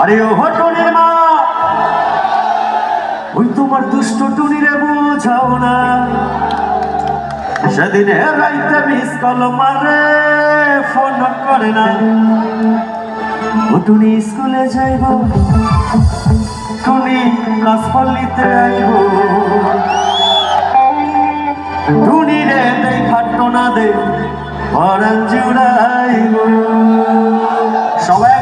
আরে ও টুনির মা। ওই তোমার দুষ্ট টুনিরে বোঝাও না। সেদিনে রাইতে মিস কল মারে ফোন করে না। ও টুনি স্কুলে যাইব, টুনি ক্লাস পল্লিতে আইব টুনি রে দেখাটো না দে পরান জুড়াইব। সবাই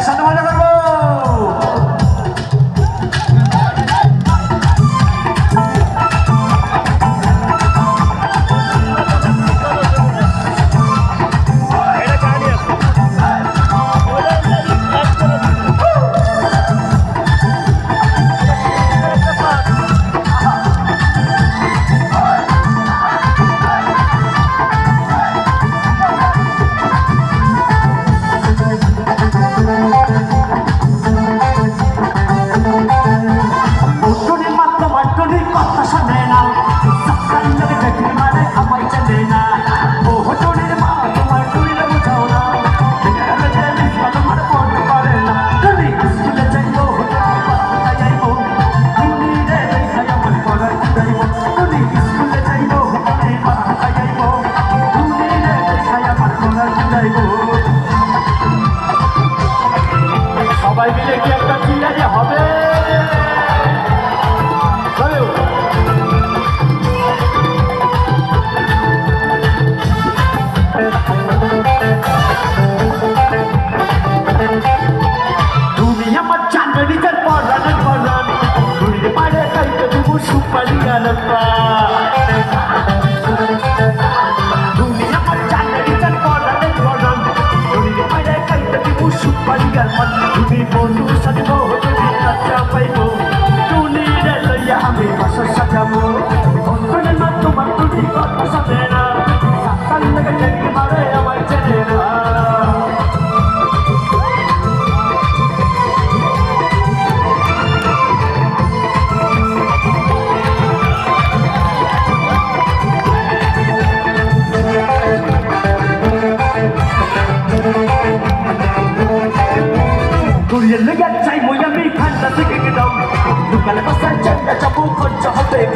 সবাই মিলে কি একটা চিল্লানি হবে? তুমি আমার চান্দনিকার পরান পরান তুমি পারে কাইতে দেবো সুপারি আলপা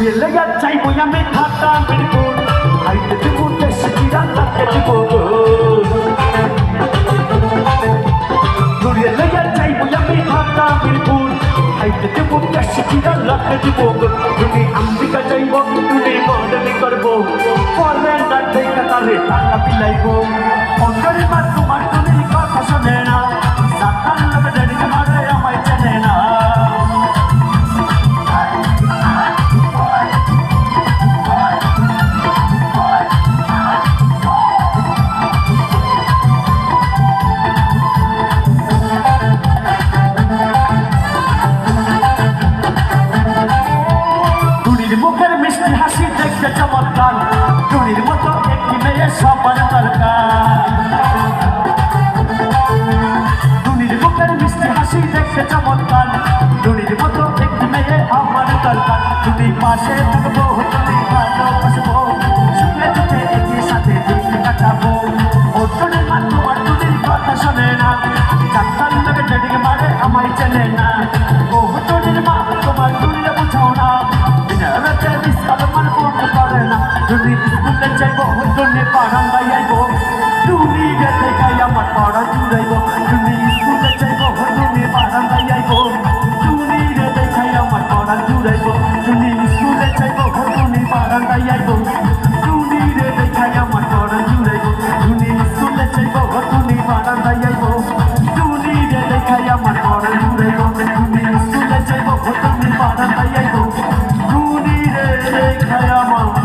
লেগে চাইব আমি খাতা মিরপুর হাইতে দিব, দেশে কিরা লাগে দিব। লেগে চাইব আমি খাতা মিরপুর হাইতে দিব, দেশে কিরা লাগে দিব। তুমি আমেরিকা যাইব চমৎকার চুরির মতো একটি মেয়ে সবার দরকার। দুনির বুকের মিষ্টি হাসি দেখতে চমৎকার। টুনি স্কুলে যাইবো টুনি পাড়ান গাইবো টুনি গেতে গাই আমার পড়া জুড়াইবো টুনি স্কুলে যাইবো টুনি পাড়ান গাইবো টুনি রে দেখাই আমার পড়া জুড়াইবো টুনি স্কুলে যাইবো টুনি পাড়ান গাইবো টুনি রে দেখাই আমার পড়া জুড়াইবো টুনি স্কুলে যাইবো টুনি পাড়ান গাইবো টুনি রে দেখাই আমার পড়া জুড়াইবো টুনি স্কুলে যাইবো টুনি পাড়ান গাইবো আমার